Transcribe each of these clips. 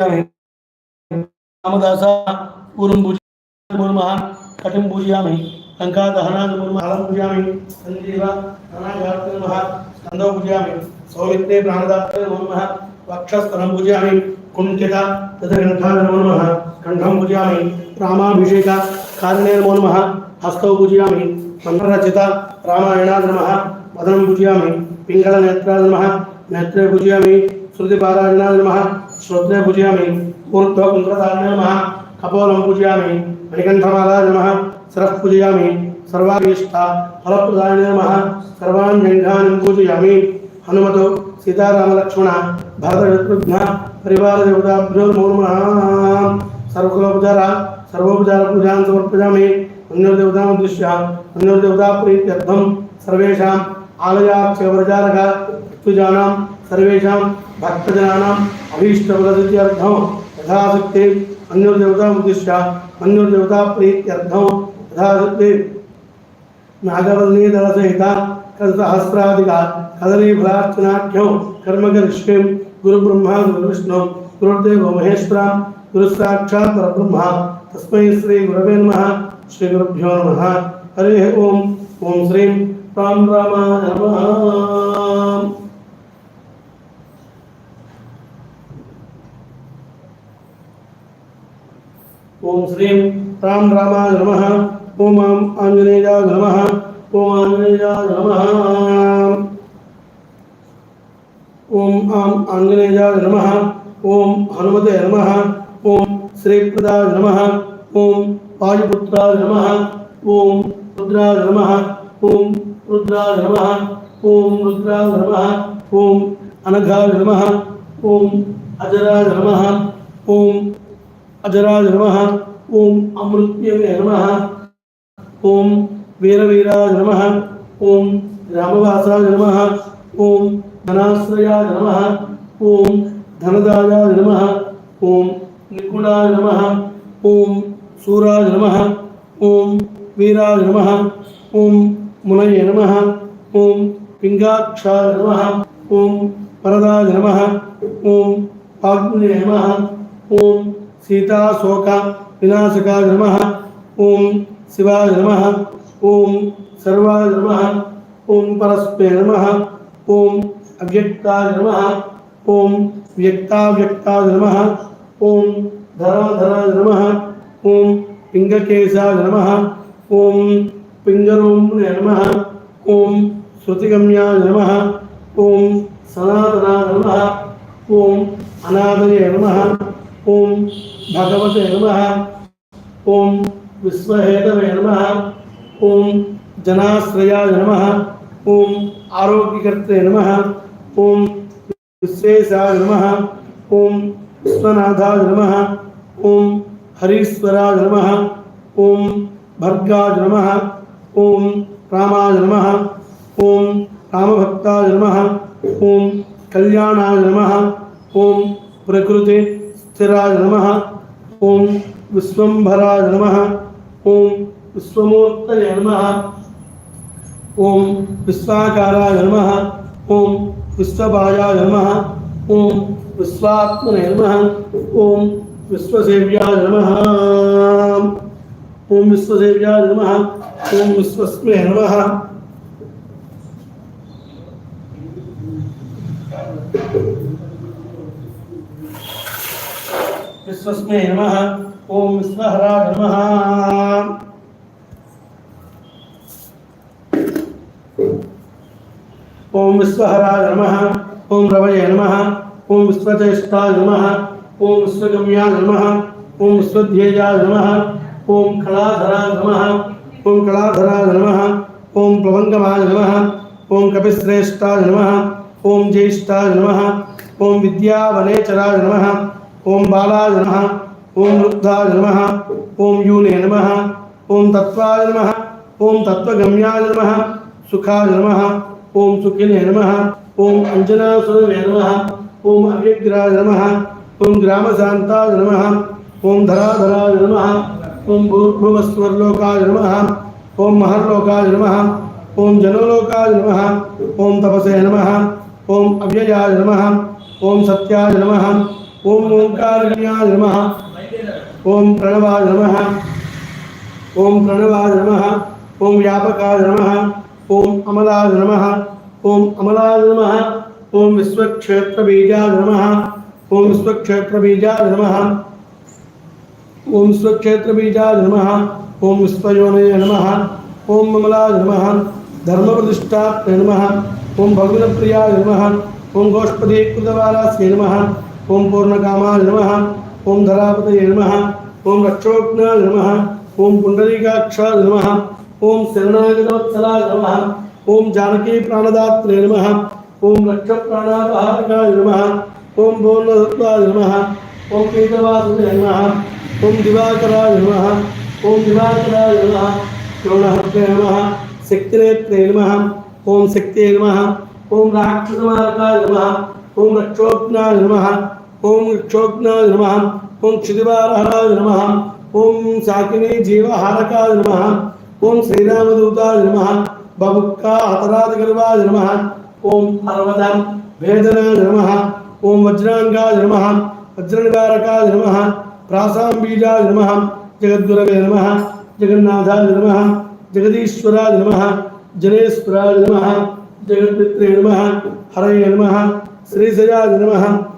रामदास, पूर्वं पूजयामि मुर्मः पूजयामि लङ्कादहनाद मुर्मः हलं पूजयामि, सञ्जीव अनाघाते पूजयामि, सौमित्रे प्राणदात्रे नमः वक्षस्थलं पूजयामि, कुण्ठित तदग्रन्थाय नमो नमः, कण्ठं पूजयामि, रामाभिषेक कारिणे नमो नमः, हस्तौ पूजयामि, मन्त्ररचित रामायणाय नमः वदनं पूजयामि, पिङ्गलनेत्राय नमः, नेत्रे पूजयामि श्रुतिपारायणाय नमः श्रोत्रे पूजयामि ऊर्ध्वकुन्द्रधारणे नमः, कपोलं पूजयामि, मणिकण्ठमालाय नमः शिरः पूजयामि, सर्वाभीष्ट फलप्रदाय नमः सर्वान् जङ्घान् पूजयामि। हनुमतो सीतारामलक्ष्मण भरतशत्रुघ्न परिवारदेवताभ्यो नमो सर्वकुलोपचार सर्वोपचारपूजां समर्पयामि। अन्योदेवतामुद्दिश्य अन्योदेवताप्रीत्यर्थं सर्वेषाम् आलयाक्षवरचारक सर्वेषां भक्तजनानाम् अभीष्टफलसिद्ध्यर्थं यथाशक्ति अन्योदेवतामुद्दिश्य अन्योदेवताप्रीत्यर्थं यथाशक्ति। नागवल्लीदलसहित सहस्राधिक कदलीफलार्चनाख्यं कर्म करिष्ये गुरुब्रह्मा गुरुविष्णु गुरुदेव महेश्वरा गुरुसाक्षात् परब्रह्म तस्मै श्री गुरवे नमः। श्री गुरुभ्यो नमः। हरिः ओम्। ॐ श्रीं। राम रामाय नमः। ओम श्रीं राम रामाय नमः ओम आंजनेयाय नमः ओम आंजनेयाय नमः ओम आम आंजनेयाय नमः ओम हनुमते नमः ओम श्रीप्रदाय नमः ओम वायुपुत्राय नमः ओम रुद्राय नमः ओम रुद्राय नमः ओम रुद्राय नमः ओम अनघाय नमः ओम अजराय नमः ओम अजराय नम ओम अमृत्यवे नमः ओम वीरवीराय नमः ओम रामवासाय नमः ओम धनाश्रयाय नम ओम धनदायाय नम ओम निपुणाय नम ओम सूराय नमः ओम वीराय नम ओम मुनये नमः ओम पिङ्गाक्षाय नम ओम वरदाय नम ओम पाग्ने नमः ओम सीताशोक विनाशकाय नमः ओम शिवाय नमः ओम सर्वाय नमः ओम परस्पे नमः ओम अव्यक्ताय नमः ओम व्यक्ताव्यक्ताय नमः ओम धराधराय नमः ओम पिङ्गकेशाय नमः ओम पिङ्गरोम्ने नमः ओम श्रुतिगम्याय नमः ओम सनातनाय नमः ओम अनादये नमः ओम भगवते नमः ओम विश्वहेतवे नमः ओम जनाश्रयाय नमः ओम आरोग्यकर्ते नमः ओम विश्वेशाय नमः ओम विश्वनाथाय नमः ओम हरीश्वराय नमः ओम भर्गाय नमः ओम रामाय नमः ओम रामभक्ताय नमः ओम कल्याणाय नमः ओम प्रकृति स्थिराय नमः। ओम विश्वंभराय नमः। ओम विश्वमूर्तये नमः। ओम विश्वाकाराय नमः। ओम विश्वभायाय नमः। ओम विश्वात्मने नमः। ओम विश्वसेव्याय नमः। ओम विश्वसेव्याय नमः। ओम विश्वस्मे नमः। विश्वस्मे नमः ओम विश्वहराय नमः ओम विश्वहराय नमः ओम रवये नमः ओम विश्वचेष्टाय नमः ओम विश्वगम्याय नमः ओम विश्वध्येयाय नमः ओम कलाधराय नमः ओम कलाधराय नमः ओम प्लवङ्गमाय नमः ओम कपिश्रेष्ठाय नमः ओम ज्येष्ठाय नमः ओम विद्यावनेचराय नमः ओम बालाय नमः ओम वृद्धाय नमः ओम यूने नमः ओम तत्त्वाय नमः ओम तत्त्वगम्याय नमः सुखाय नमः ओम सुखिने नमः ओम अंजनासुरवे नमः ओम अव्यग्राय नमः ओम ग्रामशान्ताय नमः ओम धराधराय नमः ओम भूर्भुवस्वर्लोकाय नमः ओम महर्लोकाय नमः ओम जनोलोकाय नमः ओम तपसे नमः ओम अव्ययाय नमः ओम सत्याय नमः ओम ओंकार नम ओम प्रणवा नम ओम प्रणवा नम ओम व्यापका नम ओम अमला नम ओम अमला नम ओम विश्वक्षेत्रबीजा नम ओम विश्वक्षेत्रबीजा नम ओम स्वक्षेत्र बीजा नम ओम विस्पयोनय नम ओम ममला नम धर्म प्रतिष्ठा नम ओम भगवत प्रिया नम ओम गोष्पदी कृतवाला नम ओम पूर्णकामाय नम ओम धरापत नम ओम रक्षोघ्न नम ओम पुण्डरीकाक्षाय नम ओम शरणागतवत्सलाय नम ओम जानकी प्राणदात्रे नम ओम रक्ष प्राणापहारका नम ओम बोर्णदत्ताय नम ओम पीतवासुदे नम ओम दिवाकराय नम ओम दिवाकराय नमः द्रोणहस्ते नमः शक्तिनेत्रे नम ओम शक्ति नम ओम राक्षसमारका नम ओम रक्षोघ्नाय नम ओम क्षोभ्नाय नम। ओम क्षितिवारहराय नम। ओम साकिनी जीवाहारकाय नम। ओम श्रीरामदूताय नम। बभुक्का हतराजगर्वाय नम। ओम अर्वदम वेदना नम। ओम वज्रांगाय नम। वज्रनिवारकाय नम। प्रासाबीजाय नम। जगद्गुरवे नम। जगन्नाथाय नम। जगदीश्वराय नम। जनेश्वराय नम। जगद्पित्रे नम। हरे नम। श्रीशयाय नम।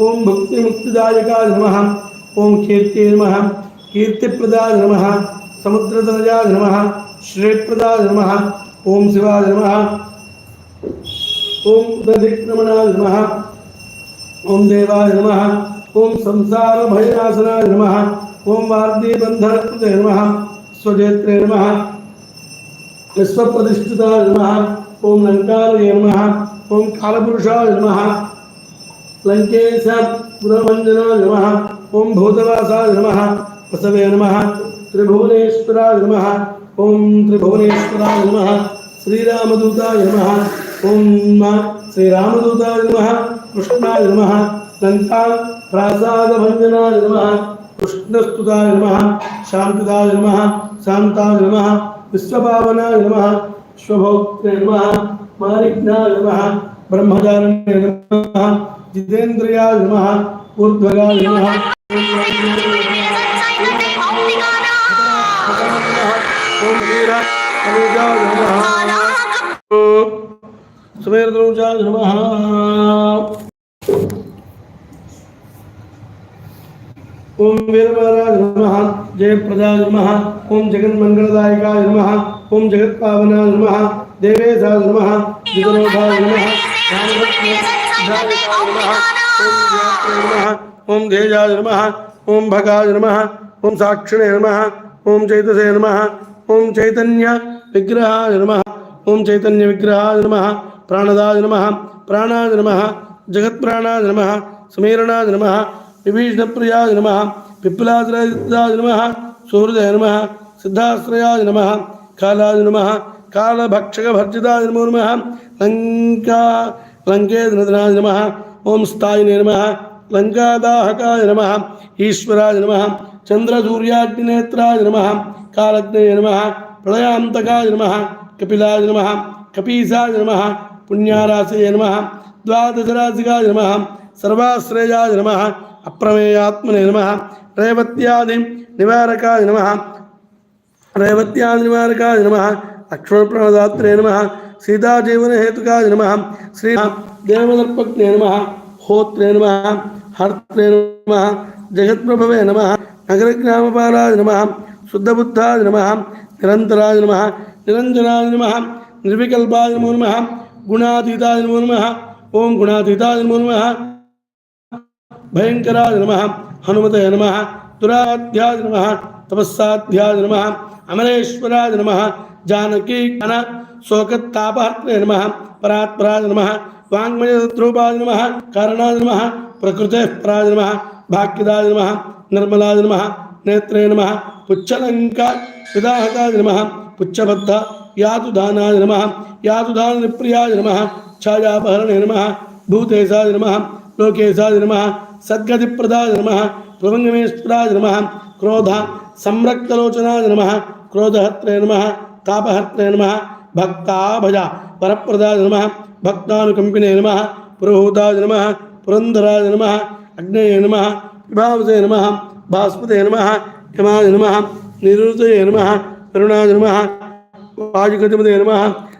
ओम भक्ति मुक्तिदायका नम। ओम कीर्ति नम। कीर्ति प्रदा नम। समुद्रतनजा नम। श्रेय नम। ओम शिवा नम। ओम दधिक्रमणा नम। ओम देवाय नम। ओम संसार भयनाशना नम। ओम वार्दी बंधन नम। स्वजेत्रे नम। विश्वप्रतिष्ठिता नम। ओम लंकार नम। ओम कालपुरुषा नम। लङ्केशपुरमञ्जनो नमः। ओम भूतवासाय नमः। वसवे नमः। त्रिभुवनेश्वराय नमः। ॐ त्रिभुवनेश्वराय नमः। श्रीरामदूताय नमः। ॐ श्रीरामदूताय नमः। कृष्णाय नमः। लङ्का प्रासादभञ्जनाय नमः। कृष्णस्तुताय नमः। शान्तिदाय नमः। शान्ताय नमः। विश्वपावनाय नमः। विश्वभोक्त्रे नमः। मारिघ्नाय नमः। ब्रह्मचारिणे नमः। जितेन्द्रियाय नमः ऊर्ध्वगाय नमः। सुमेरद्रौजाय नमः। ओम वीरवराज नमः जय प्रजा नमः। ओम जगन्मंगलदायकाय नमः। ओम जगत्पावनाय नमः। देवेशाय नमः। जितनोभाय नमः। ఓం ధ్యేయాయ నమ ఓం భగాయ నమ ఓం సాక్షిణే నమ ఓం చైతసే నమ ఓం చైతన్య విగ్రహాయ నమ ఓం చైతన్య విగ్రహాయ నమ ప్రాణదాయ నమ ప్రాణాయ నమ జగత్ప్రాణాయ నమ సమీరణాయ నమ విభీషణప్రియాయ నమ పిప్లాద్రాయ నమ సుహృదయ నమ సిద్ధాశ్రయాయ నమ కాలాయ నమ కాళభక్షకభర్జితాయ నమో నమ లంకా లంకేదనదనాయ నమ ఓం స్థాయినే నమ లంకాదాహకాయ నమ ఈశ్వరాయ నమ చంద్రసూర్యాగ్నినేత్రాయ నమ కాలజ్ఞయ నమ ప్రళయాంతకాయ నమ కపిలాయ నమ కపీసాయ నమ పుణ్యారాశయ నమ ద్వాదశరాశికాయ నమ సర్వాశ్రయాయ నమ అప్రమేయాత్మనే నమ రేవత్యాది నివారకాయ నమ రేవత్యాది నివారకాయ నమ లక్ష్మణప్రణదాత్రే నమ सीता जीवन हेतु का नम। श्री देवदर्पज्ञ नम, होत्रे नम, हर्त्रे नम जगत प्रभवे नम नगर ग्राम पाराज नम, शुद्धबुद्धाय नम निरंतराज नम निरंजनाज नम निर्विकल्पाज नमो नम गुणातीताज नमो नम, ओं गुणातीताज नमो नम भयंकराय नम हनुमत नम दुराध्याज नम, तपस्साध्याय नम अमरेश्वराज नम, जानकी ज्ञान वाङ्मयद्रूपाय नमः कारणाय नमः, प्रकृतेः पराय नमः, भाग्यदाय नमः, निर्मलाय नमः, नेत्रे नमः, पुच्छलङ्का विदाहकाय नमः, पुच्छबद्ध यातुदानाय नमः यातुदानप्रियाय नमः, छायापहरणे नमः, भूतेशाय नमः, लोकेशाय नमः, सद्गतिप्रदाय नमः प्रभङ्गमेश्वराय नमः, क्रोध संरक्तलोचनाय नमः, क्रोधहत्रे नमः, तापहत्रे नमः भक्ताभज वरप्रदाय नमः, भक्तानुकम्पिने नमः, पुरोहूताय नमः, पुरन्दराय नमः, अग्नये नमः विभावसे नमः भास्पते नमः, यमाय नमः निरुतये नमः, करुणाय नमः वायुगतिपते नमः